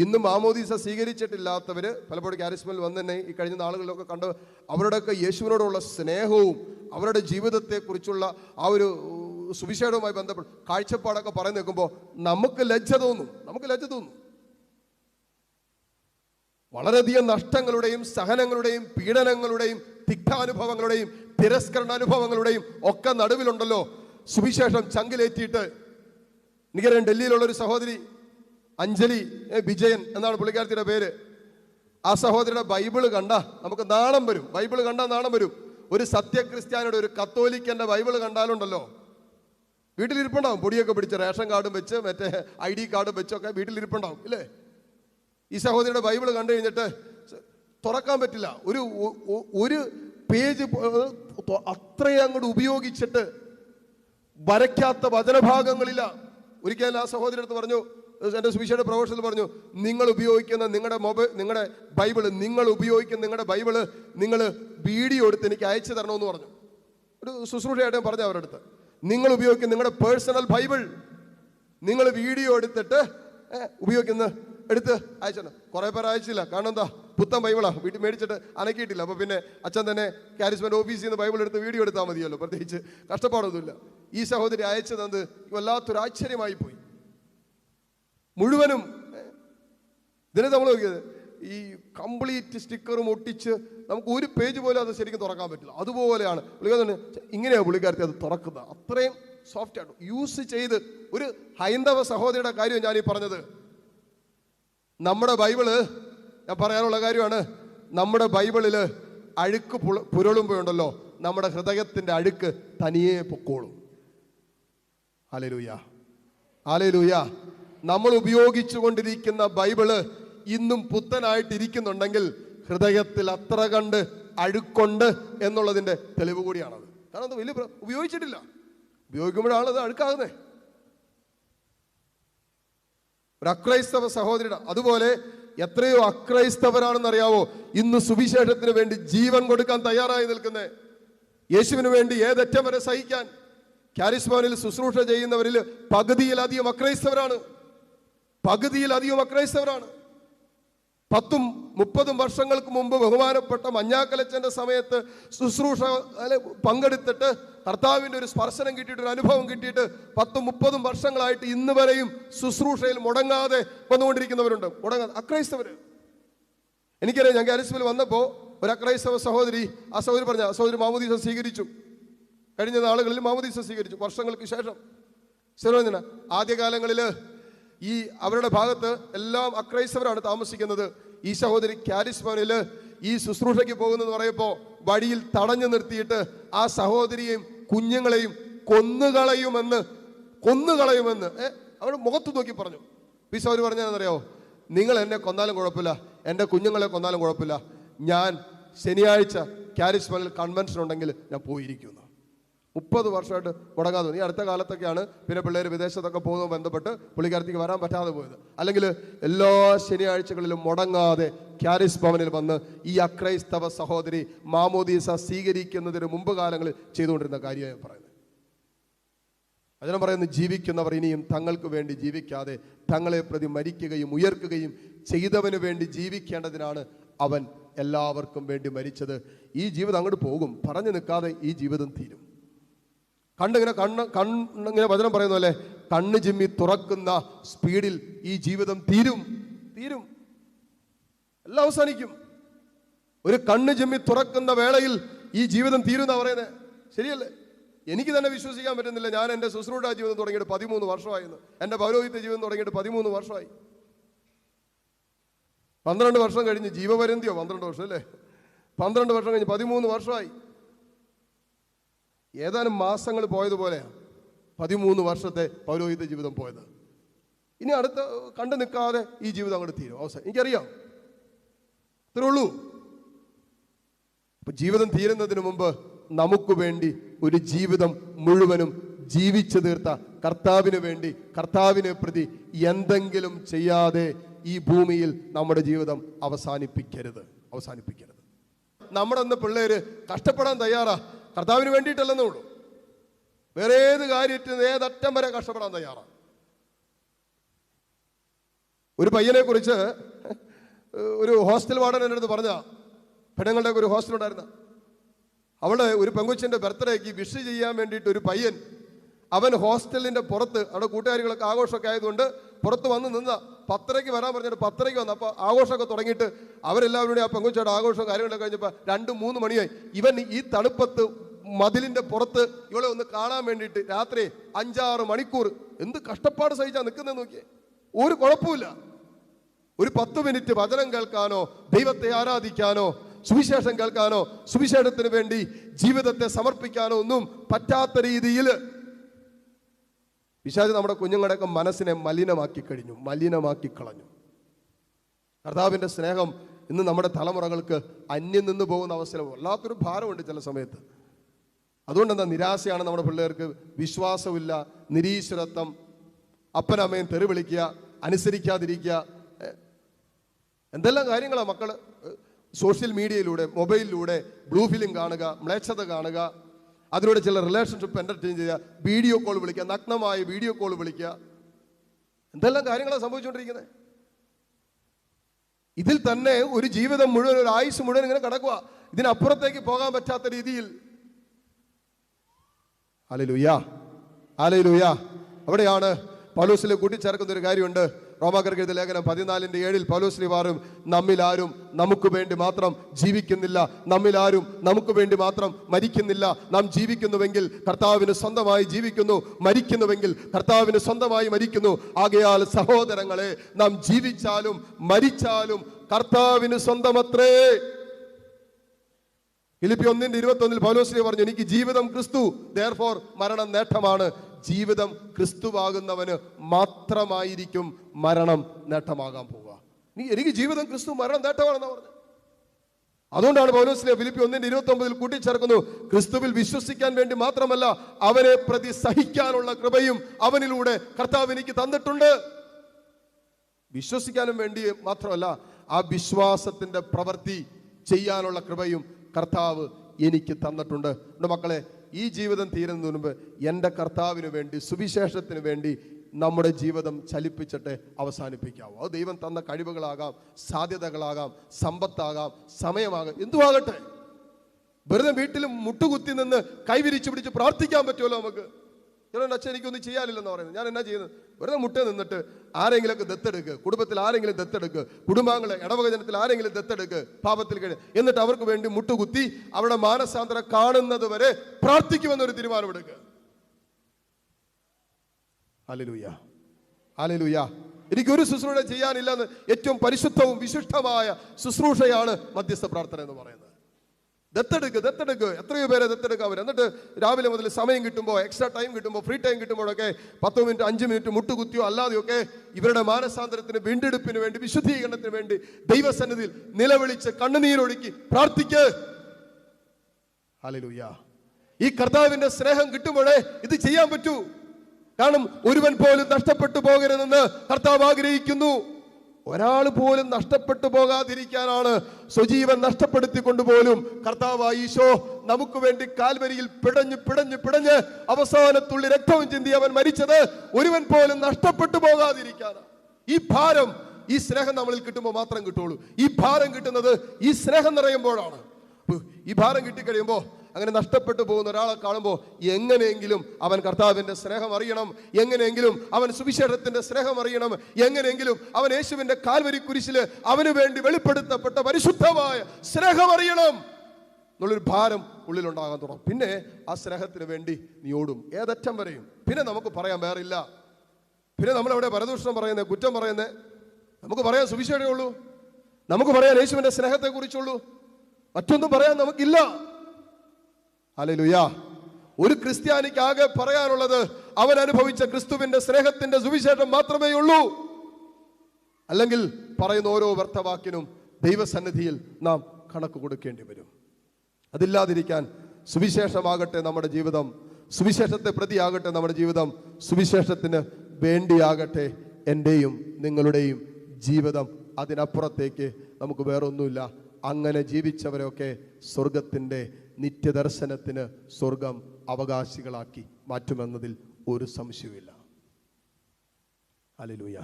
ഇന്ന് മാമോദീസ സ്വീകരിച്ചിട്ടില്ലാത്തവർ പലപ്പോഴും കാരിസ്മൽ വന്ന് തന്നെ ഈ കഴിഞ്ഞ നാളുകളിലൊക്കെ കണ്ട് അവരുടെയൊക്കെ യേശുവിനോടുള്ള സ്നേഹവും അവരുടെ ജീവിതത്തെക്കുറിച്ചുള്ള ആ ഒരു സുവിശേഷവുമായി ബന്ധപ്പെട്ട് കാഴ്ചപ്പാടൊക്കെ പറഞ്ഞു നിൽക്കുമ്പോൾ നമുക്ക് ലജ്ജ തോന്നും നമുക്ക് ലജ്ജ തോന്നും. വളരെയധികം നഷ്ടങ്ങളുടെയും സഹനങ്ങളുടെയും പീഡനങ്ങളുടെയും തിക്താനുഭവങ്ങളുടെയും തിരസ്കരണ അനുഭവങ്ങളുടെയും ഒക്കെ നടുവിലുണ്ടല്ലോ. സുവിശേഷം ചങ്കിലേറ്റിയിട്ട് എനിക്കറിയാം ഡൽഹിയിലുള്ള ഒരു സഹോദരി അഞ്ജലി വിജയൻ എന്നാണ് പുള്ളിക്കാരത്തിയുടെ പേര്. ആ സഹോദരിയുടെ ബൈബിൾ കണ്ട നമുക്ക് നാണം വരും. ബൈബിൾ കണ്ടാൽ നാണം വരും. ഒരു സത്യക്രിസ്ത്യാനിയുടെ ഒരു കത്തോലിക്കന്റെ ബൈബിൾ കണ്ടാലുണ്ടല്ലോ. വീട്ടിലിരിപ്പുണ്ടാവും. പൊടിയൊക്കെ പിടിച്ച് റേഷൻ കാർഡും വെച്ച് മറ്റേ ഐ ഡി കാർഡും വെച്ചൊക്കെ വീട്ടിലിരിപ്പുണ്ടാവും ഇല്ലേ? ഈ സഹോദരിയുടെ ബൈബിൾ കണ്ടു കഴിഞ്ഞിട്ട് തുറക്കാൻ പറ്റില്ല. ഒരു ഒരു പേജ് അത്രയും അങ്ങോട്ട് ഉപയോഗിച്ചിട്ട് വരയ്ക്കാത്ത വചനഭാഗങ്ങളില്ല. ഒരിക്കലും ആ സഹോദരി അടുത്ത് പറഞ്ഞു എന്റെ സുവിശേഷ പ്രവേശനത്തിൽ പറഞ്ഞു നിങ്ങൾ ഉപയോഗിക്കുന്ന നിങ്ങളുടെ മൊബൈൽ നിങ്ങളുടെ ബൈബിൾ നിങ്ങൾ ഉപയോഗിക്കുന്ന നിങ്ങളുടെ ബൈബിൾ നിങ്ങൾ വീഡിയോ എടുത്ത് എനിക്ക് അയച്ചു തരണമെന്ന് പറഞ്ഞു. ഒരു ശുശ്രൂഷയായിട്ട് പറഞ്ഞു അവരുടെ അടുത്ത് നിങ്ങൾ ഉപയോഗിക്കുന്ന നിങ്ങളുടെ പേഴ്സണൽ ബൈബിൾ നിങ്ങൾ വീഡിയോ എടുത്തിട്ട് ഉപയോഗിക്കുന്ന എടുത്ത് അയച്ചു കുറേ പേർ അയച്ചില്ല കാരണം എന്താ? പുത്തൻ ബൈബിളാ വീട്ടിൽ മേടിച്ചിട്ട് അനക്കിയിട്ടില്ല. അപ്പോൾ പിന്നെ അച്ഛൻ തന്നെ കാരിസ്മെന്റ് ഓഫീസിൽ നിന്ന് ബൈബിൾ എടുത്ത് വീഡിയോ എടുത്താൽ മതിയല്ലോ പ്രത്യേകിച്ച് കഷ്ടപ്പാടൊന്നുമില്ല. ഈ സഹോദരി അയച്ചു തന്നത് വല്ലാത്തൊരു ആശ്ചര്യമായി പോയി. മുഴുവനും ഇതിനെ നമ്മൾ നോക്കിയത് ഈ കംപ്ലീറ്റ് സ്റ്റിക്കറും ഒട്ടിച്ച് നമുക്ക് ഒരു പേജ് പോലും അത് ശരിക്കും തുറക്കാൻ പറ്റില്ല. അതുപോലെയാണ് പുള്ളിക്കാരൻ ഇങ്ങനെയാണ് പുള്ളിക്കാരത്തി അത് തുറക്കുന്നത്? അത്രയും സോഫ്റ്റ് ആണ്. യൂസ് ചെയ്ത് ഒരു ഹൈന്ദവ സഹോദരിയുടെ കാര്യം ഞാൻ ഈ പറഞ്ഞത്. നമ്മുടെ ബൈബിൾ ഞാൻ പറയാനുള്ള കാര്യമാണ് നമ്മുടെ ബൈബിളിൽ അഴുക്ക് പുരളുമ്പോഴുണ്ടല്ലോ നമ്മുടെ ഹൃദയത്തിന്റെ അഴുക്ക് തനിയെ പൊക്കോളും. ആലേലൂയ ആലേലൂയ നമ്മൾ ഉപയോഗിച്ചു കൊണ്ടിരിക്കുന്ന ബൈബിൾ ഇന്നും പുത്തനായിട്ടിരിക്കുന്നുണ്ടെങ്കിൽ ഹൃദയത്തിൽ അത്ര കണ്ട് അഴുക്കുണ്ട് എന്നുള്ളതിന്റെ തെളിവ് കൂടിയാണത്. കാരണം അത് വലിയ ഉപയോഗിച്ചിട്ടില്ല. ഉപയോഗിക്കുമ്പോഴാണ് അത് അഴുക്കാകുന്നത് ഒരു അക്രൈസ്തവ സഹോദരിയുടെ അതുപോലെ എത്രയോ അക്രൈസ്തവരാണെന്ന് അറിയാവോ ഇന്ന് സുവിശേഷത്തിന് വേണ്ടി ജീവൻ കൊടുക്കാൻ തയ്യാറായി നിൽക്കുന്നത് യേശുവിന് വേണ്ടി ഏതറ്റം വരെ സഹിക്കാൻ. കാരിസ്മാനിൽ ശുശ്രൂഷ ചെയ്യുന്നവരിൽ പകുതിയിലധികം അക്രൈസ്തവരാണ്. പകുതിയിലധികം അക്രൈസ്തവരാണ് പത്തും മുപ്പതും വർഷങ്ങൾക്ക് മുമ്പ് ബഹുമാനപ്പെട്ട മഞ്ഞാക്കലച്ചന്റെ സമയത്ത് ശുശ്രൂഷ പങ്കെടുത്തിട്ട് കർത്താവിന്റെ ഒരു സ്പർശനം കിട്ടിയിട്ട് ഒരു അനുഭവം കിട്ടിയിട്ട് പത്തും മുപ്പതും വർഷങ്ങളായിട്ട് ഇന്ന് വരെയും ശുശ്രൂഷയിൽ മുടങ്ങാതെ വന്നുകൊണ്ടിരിക്കുന്നവരുണ്ട്. മുടങ്ങാതെ അക്രൈസ്തവർ എനിക്കറിയാം ഞാൻ കാരിസ്മിൽ വന്നപ്പോൾ ഒരു അക്രൈസ്തവ സഹോദരി ആ സഹോദരി പറഞ്ഞ ആ സഹോദരി മാമോദീസ സ്വീകരിച്ചു. കഴിഞ്ഞ നാളുകളിൽ മാമോദീസ സ്വീകരിച്ചു വർഷങ്ങൾക്ക് ശേഷം. ശരി ആദ്യകാലങ്ങളിൽ ഈ അവരുടെ ഭാഗത്ത് എല്ലാം അക്രൈസ്തവരാണ് താമസിക്കുന്നത്. ഈ സഹോദരി കാരിസ്മോനിൽ ഈ ശുശ്രൂഷയ്ക്ക് പോകുന്നെന്ന് പറയുമ്പോൾ വഴിയിൽ തടഞ്ഞു നിർത്തിയിട്ട് ആ സഹോദരിയെയും കുഞ്ഞുങ്ങളെയും കൊന്നുകളയുമെന്ന് കൊന്നുകളയുമെന്ന് ഏ അവരുടെ മുഖത്ത് നോക്കി പറഞ്ഞു. ഈ സഹോദരി പറഞ്ഞാണെന്നറിയാവോ നിങ്ങൾ എന്നെ കൊന്നാലും കുഴപ്പമില്ല. എന്റെ കുഞ്ഞുങ്ങളെ കൊന്നാലും കുഴപ്പമില്ല. ഞാൻ ശനിയാഴ്ച കാരിസ്മനിൽ കൺവെൻഷൻ ഉണ്ടെങ്കിൽ ഞാൻ പോയിരിക്കുന്നു. മുപ്പത് വർഷമായിട്ട് മുടങ്ങാതെ. ഈ അടുത്ത കാലത്തൊക്കെയാണ് പിന്നെ പിള്ളേർ വിദേശത്തൊക്കെ പോകുന്നത് ബന്ധപ്പെട്ട് പുള്ളിക്കാരത്തേക്ക് വരാൻ പറ്റാതെ പോയത്. അല്ലെങ്കിൽ എല്ലാ ശനിയാഴ്ചകളിലും മുടങ്ങാതെ ക്യാരിസ് ഭവനിൽ വന്ന് ഈ അക്രൈസ്തവ സഹോദരി മാമോദീസ സ്വീകരിക്കുന്നതിന് മുമ്പ് കാലങ്ങളിൽ ചെയ്തുകൊണ്ടിരുന്ന കാര്യമായി പറയുന്നത്. അതിനെ പറയുന്നു ജീവിക്കുന്നവർ ഇനിയും തങ്ങൾക്ക് വേണ്ടി ജീവിക്കാതെ തങ്ങളെ പ്രതി മരിക്കുകയും ഉയർക്കുകയും ചെയ്തവന് വേണ്ടി ജീവിക്കേണ്ടതിനാണ് അവൻ എല്ലാവർക്കും വേണ്ടി മരിച്ചത്. ഈ ജീവിതം അങ്ങോട്ട് പോകും. പറഞ്ഞു നിൽക്കാതെ ഈ ജീവിതം തീരും. കണ്ടിങ്ങനെ കണ്ണ് കണ്ണിങ്ങനെ വചനം പറയുന്ന പോലെ കണ്ണ് ചിമ്മി തുറക്കുന്ന സ്പീഡിൽ ഈ ജീവിതം തീരും തീരും. എല്ലാം അവസാനിക്കും. ഒരു കണ്ണ് ചിമ്മി തുറക്കുന്ന വേളയിൽ ഈ ജീവിതം തീരുന്ന പറയുന്നത് ശരിയല്ലേ? എനിക്ക് തന്നെ വിശ്വസിക്കാൻ പറ്റുന്നില്ല. ഞാൻ എന്റെ ശുശ്രൂഷ ജീവിതം തുടങ്ങിയിട്ട് പതിമൂന്ന് വർഷമായിരുന്നു. എന്റെ പൗരോഹിത്യ ജീവിതം തുടങ്ങിയിട്ട് പതിമൂന്ന് വർഷമായി. പന്ത്രണ്ട് വർഷം കഴിഞ്ഞ് ജീവപര്യന്തിയോ? പന്ത്രണ്ട് വർഷം അല്ലേ? പന്ത്രണ്ട് വർഷം കഴിഞ്ഞ് പതിമൂന്ന് വർഷമായി. ഏതാനും മാസങ്ങൾ പോയതുപോലെയാണ് പതിമൂന്ന് വർഷത്തെ പൗരോഹിത ജീവിതം പോയത്. ഇനി അടുത്ത കണ്ടു നിൽക്കാതെ ഈ ജീവിതം അങ്ങോട്ട് തീരും. അവസാനം എനിക്കറിയാം. ഇത്രേ ഉള്ളൂ. ജീവിതം തീരുന്നതിന് മുമ്പ് നമുക്ക് വേണ്ടി ഒരു ജീവിതം മുഴുവനും ജീവിച്ചു തീർത്ത കർത്താവിന് വേണ്ടി കർത്താവിനെ പ്രതി എന്തെങ്കിലും ചെയ്യാതെ ഈ ഭൂമിയിൽ നമ്മുടെ ജീവിതം അവസാനിപ്പിക്കരുത്. അവസാനിപ്പിക്കരുത്. നമ്മുടെ അന്ന് പിള്ളേര് കഷ്ടപ്പെടാൻ തയ്യാറാ. കർത്താവിന് വേണ്ടിയിട്ടല്ലെന്നേ ഉള്ളൂ. വേറെ ഏത് കാര്യത്തിന് ഏതറ്റം വരെ കഷ്ടപ്പെടാൻ തയ്യാറാണ്. ഒരു പയ്യനെ കുറിച്ച് ഒരു ഹോസ്റ്റൽ വാർഡൻ എന്റെ അടുത്ത് പറഞ്ഞ പെണ്ണുങ്ങളുടെ ഒരു ഹോസ്റ്റൽ ഉണ്ടായിരുന്ന. അവൾ ഒരു പെങ്കുച്ചിന്റെ ബർത്ത്ഡേക്ക് വിഷ് ചെയ്യാൻ വേണ്ടിയിട്ട് ഒരു പയ്യൻ അവൻ ഹോസ്റ്റലിന്റെ പുറത്ത് അവിടെ കൂട്ടുകാരികളൊക്കെ ആഘോഷമൊക്കെ ആയതുകൊണ്ട് പുറത്ത് വന്ന് നിന്ന പത്തരയ്ക്ക് വരാൻ പറഞ്ഞിട്ട് പത്തരയ്ക്ക് വന്നു അപ്പോൾ ആഘോഷമൊക്കെ തുടങ്ങിയിട്ട് അവരെല്ലാവരുടെയും ആ പെങ്കുച്ചയുടെ ആഘോഷവും കാര്യങ്ങളൊക്കെ കഴിഞ്ഞപ്പോൾ രണ്ട് മൂന്ന് മണിയായി. ഇവൻ ഈ തണുപ്പത്ത് മതിലിന്റെ പുറത്ത് ഇവളെ ഒന്ന് കാണാൻ വേണ്ടിയിട്ട് രാത്രി അഞ്ചാറ് മണിക്കൂർ എന്ത് കഷ്ടപ്പാട് സഹിച്ചാ നിൽക്കുന്നത് നോക്കിയേ? ഒരു കുഴപ്പമില്ല ഒരു പത്ത് മിനിറ്റ് വചനം കേൾക്കാനോ ദൈവത്തെ ആരാധിക്കാനോ സുവിശേഷം കേൾക്കാനോ സുവിശേഷത്തിന് വേണ്ടി ജീവിതത്തെ സമർപ്പിക്കാനോ ഒന്നും പറ്റാത്ത രീതിയിൽ പിശാച് നമ്മുടെ കുഞ്ഞുങ്ങളുടെയൊക്കെ മനസ്സിനെ മലിനമാക്കി കഴിഞ്ഞു മലിനമാക്കി കളഞ്ഞു. കർത്താവിന്റെ സ്നേഹം ഇന്ന് നമ്മുടെ തലമുറകൾക്ക് അന്യം നിന്ന് പോകുന്ന അവസരം വല്ലാത്തൊരു ഭാരമുണ്ട് ചില സമയത്ത്. അതുകൊണ്ട് എന്താ നിരാശയാണ് നമ്മുടെ പിള്ളേർക്ക് വിശ്വാസമില്ല നിരീശ്വരത്വം അപ്പനമ്മയും തെറി വിളിക്കുക അനുസരിക്കാതിരിക്കുക. എന്തെല്ലാം കാര്യങ്ങളാണ് മക്കൾ സോഷ്യൽ മീഡിയയിലൂടെ മൊബൈലിലൂടെ ബ്ലൂ ഫിലിം കാണുക മ്ലേച്ഛത കാണുക അതിലൂടെ ചില റിലേഷൻഷിപ്പ് എന്റർടൈൻ ചെയ്യുക വീഡിയോ കോൾ വിളിക്കുക നഗ്നമായ വീഡിയോ കോൾ വിളിക്കുക. എന്തെല്ലാം കാര്യങ്ങളാണ് സംഭവിച്ചുകൊണ്ടിരിക്കുന്നത് ഇതിൽ തന്നെ ഒരു ജീവിതം മുഴുവൻ ഒരു ആയുസ് മുഴുവൻ ഇങ്ങനെ കിടക്കുക ഇതിനപ്പുറത്തേക്ക് പോകാൻ പറ്റാത്ത രീതിയിൽ ആലയിലൂയ അലലുയാ അവിടെയാണ് പൗലോസിലെ കൂട്ടിച്ചേർക്കുന്ന ഒരു കാര്യമുണ്ട്. റോമാകർഗീത ലേഖനം പതിനാലിന്റെ ഏഴിൽ പൗലോസ്ലി പാറും നമ്മിൽ ആരും നമുക്ക് വേണ്ടി മാത്രം ജീവിക്കുന്നില്ല. നമ്മിൽ ആരും നമുക്ക് വേണ്ടി മാത്രം മരിക്കുന്നില്ല. നാം ജീവിക്കുന്നുവെങ്കിൽ കർത്താവിന് സ്വന്തമായി ജീവിക്കുന്നു. മരിക്കുന്നുവെങ്കിൽ കർത്താവിന് സ്വന്തമായി മരിക്കുന്നു. ആകയാൽ സഹോദരങ്ങളെ നാം ജീവിച്ചാലും മരിച്ചാലും കർത്താവിന് സ്വന്തമത്രേ. ഫിലിപ്പി ഒന്നിന്റെ ഇരുപത്തി ഒന്നിൽ പൗലോസിനെ പറഞ്ഞു എനിക്ക് ജീവിതം ക്രിസ്തു ദയർഫോർ മരണം നേട്ടമാണ്. ജീവിതം ക്രിസ്തുവാകുന്നവന് മാത്രമായിരിക്കും മരണം നേട്ടമാകാൻ പോവുക. നീ എനിക്ക് ജീവിതം ക്രിസ്തു മരണം നേട്ടമാണെന്ന് പറഞ്ഞു. അതുകൊണ്ടാണ് പൗലോസിലെ ഫിലിപ്പി ഒന്നിന്റെ ഇരുപത്തി ഒമ്പതിൽ കൂട്ടിച്ചേർക്കുന്നു. ക്രിസ്തുവിൽ വിശ്വസിക്കാൻ വേണ്ടി മാത്രമല്ല അവനെ പ്രതി സഹിക്കാനുള്ള കൃപയും അവനിലൂടെ കർത്താവ് എനിക്ക് തന്നിട്ടുണ്ട്. വിശ്വസിക്കാനും വേണ്ടി മാത്രമല്ല ആ വിശ്വാസത്തിന്റെ പ്രവൃത്തി ചെയ്യാനുള്ള കൃപയും കർത്താവ് എനിക്ക് തന്നിട്ടുണ്ട്. എന്റെ മക്കളെ ഈ ജീവിതം തീരുന്നതിന് മുൻപ് എന്റെ കർത്താവിന് വേണ്ടി സുവിശേഷത്തിന് വേണ്ടി നമ്മുടെ ജീവിതം ചലിപ്പിച്ചിട്ട് അവസാനിപ്പിക്കാവൂ. അത് ദൈവം തന്ന കഴിവുകളാകാം സാധ്യതകളാകാം സമ്പത്താകാം സമയമാകാം എന്തുവാകട്ടെ വെറുതെ വീട്ടിൽ മുട്ടുകുത്തി നിന്ന് കൈവിരിച്ചു പിടിച്ച് പ്രാർത്ഥിക്കാൻ പറ്റുമല്ലോ നമുക്ക്? ചിലരുടെ അച്ഛൻ എനിക്കൊന്നും ചെയ്യാനില്ലെന്ന് പറയുന്നത് ഞാൻ എന്നാ ചെയ്യുന്നത്? വെറുതെ മുട്ട നിന്നിട്ട് ആരെങ്കിലൊക്കെ ദത്തെടുക്ക്. കുടുംബത്തിൽ ആരെങ്കിലും ദത്തെടുക്ക്. കുടുംബാംഗങ്ങളെ ഇടവകജനത്തിൽ ആരെങ്കിലും ദത്തെടുക്ക്. പാപത്തിൽ കഴിഞ്ഞ് എന്നിട്ട് അവർക്ക് വേണ്ടി മുട്ടുകുത്തി അവരുടെ മാനസാന്തരം കാണുന്നത് വരെ പ്രാർത്ഥിക്കുമെന്നൊരു തീരുമാനമെടുക്കുക ഹല്ലേലൂയ. ഹല്ലേലൂയ. എനിക്കൊരു ശുശ്രൂഷ ചെയ്യാനില്ലെന്ന് ഏറ്റവും പരിശുദ്ധവും വിശിഷ്ടമായ ശുശ്രൂഷയാണ് മധ്യസ്ഥ പ്രാർത്ഥന എന്ന് പറയുന്നത്. ദത്തെടുക്ക് ദത്തെടുക്ക്. എത്രയോ പേരെ ദത്തെടുക്കുക അവർ എന്നിട്ട് രാവിലെ മുതൽ സമയം കിട്ടുമ്പോൾ എക്സ്ട്രാ ടൈം കിട്ടുമ്പോൾ ഫ്രീ ടൈം കിട്ടുമ്പോഴൊക്കെ പത്ത് മിനിറ്റ് അഞ്ച് മിനിറ്റ് മുട്ടുകുത്തിയോ അല്ലാതെയൊക്കെ ഇവരുടെ മാനസാന്തരത്തിന് വീണ്ടെടുപ്പിന് വേണ്ടി വിശുദ്ധീകരണത്തിന് വേണ്ടി ദൈവസന്നിധിയിൽ നിലവിളിച്ച് കണ്ണുനീരൊഴുക്കി പ്രാർത്ഥിക്ക്. ഈ കർത്താവിന്റെ സ്നേഹം കിട്ടുമ്പോഴേ ഇത് ചെയ്യാൻ പറ്റൂ. കാരണം ഒരുവൻ പോലും നഷ്ടപ്പെട്ടു പോകരുതെന്ന് കർത്താവ് ആഗ്രഹിക്കുന്നു. ഒരാൾ പോലും നഷ്ടപ്പെട്ടു പോകാതിരിക്കാനാണ് സ്വജീവൻ നഷ്ടപ്പെടുത്തിക്കൊണ്ട് പോലും കർത്താവ് ഈശോ നമുക്ക് വേണ്ടി കാൽവരിയിൽ പിടഞ്ഞ് പിടഞ്ഞ് പിടഞ്ഞ് അവസാനത്തുള്ളി രക്തവും ചിന്തി അവൻ മരിച്ചത് ഒരുവൻ പോലും നഷ്ടപ്പെട്ടു പോകാതിരിക്കാനാണ്. ഈ ഭാരം ഈ സ്നേഹം നമ്മളിൽ കിട്ടുമ്പോൾ മാത്രം കിട്ടുള്ളൂ ഈ ഭാരം കിട്ടുന്നത് ഈ സ്നേഹം നിറയുമ്പോഴാണ്. ഈ ഭാരം കിട്ടിക്കഴിയുമ്പോൾ അങ്ങനെ നഷ്ടപ്പെട്ടു പോകുന്ന ഒരാളെ കാണുമ്പോൾ എങ്ങനെയെങ്കിലും അവൻ കർത്താവിന്റെ സ്നേഹം അറിയണം എങ്ങനെയെങ്കിലും അവൻ സുവിശേഷത്തിന്റെ സ്നേഹം അറിയണം എങ്ങനെയെങ്കിലും അവൻ യേശുവിന്റെ കാൽവരി കുരിശിൽ അവന് വേണ്ടി വെളിപ്പെടുത്തപ്പെട്ട പരിശുദ്ധമായ സ്നേഹം അറിയണം എന്നുള്ളൊരു ഭാരം ഉള്ളിലുണ്ടാകാൻ തുടങ്ങും. പിന്നെ ആ സ്നേഹത്തിന് വേണ്ടി നീ ഓടും. ഏതറ്റം വരെയും. പിന്നെ നമുക്ക് പറയാൻ വേറില്ല. പിന്നെ നമ്മൾ അവിടെ പരദൂഷണം പറയുന്നത് കുറ്റം പറയുന്നത് നമുക്ക് പറയാൻ സുവിശേഷമേ ഉള്ളൂ. നമുക്ക് പറയാൻ യേശുവിന്റെ സ്നേഹത്തെ കുറിച്ചുള്ളൂ മറ്റൊന്നും പറയാൻ നമുക്കില്ല. ഹല്ലേലൂയ. ഒരു ക്രിസ്ത്യാനിക്ക് ആകെ പറയാനുള്ളത് അവൻ അനുഭവിച്ച ക്രിസ്തുവിന്റെ സ്നേഹത്തിന്റെ സുവിശേഷം മാത്രമേ ഉള്ളൂ. അല്ലെങ്കിൽ പറയുന്ന ഓരോ വർത്തവാക്കിനും ദൈവസന്നിധിയിൽ നാം കണക്ക് കൊടുക്കേണ്ടി വരും. അതില്ലാതിരിക്കാൻ സുവിശേഷമാകട്ടെ നമ്മുടെ ജീവിതം. സുവിശേഷത്തെ പ്രതിയാകട്ടെ നമ്മുടെ ജീവിതം. സുവിശേഷത്തിന് വേണ്ടിയാകട്ടെ എന്റെയും നിങ്ങളുടെയും ജീവിതം. അതിനപ്പുറത്തേക്ക് നമുക്ക് വേറൊന്നുമില്ല. അങ്ങനെ ജീവിച്ചവരൊക്കെ സ്വർഗത്തിന്റെ നിത്യദർശനത്തിന് സ്വർഗം അവകാശികളാക്കി മാറ്റുമെന്നതിൽ ഒരു സംശയവുമില്ല. അലിലൂയ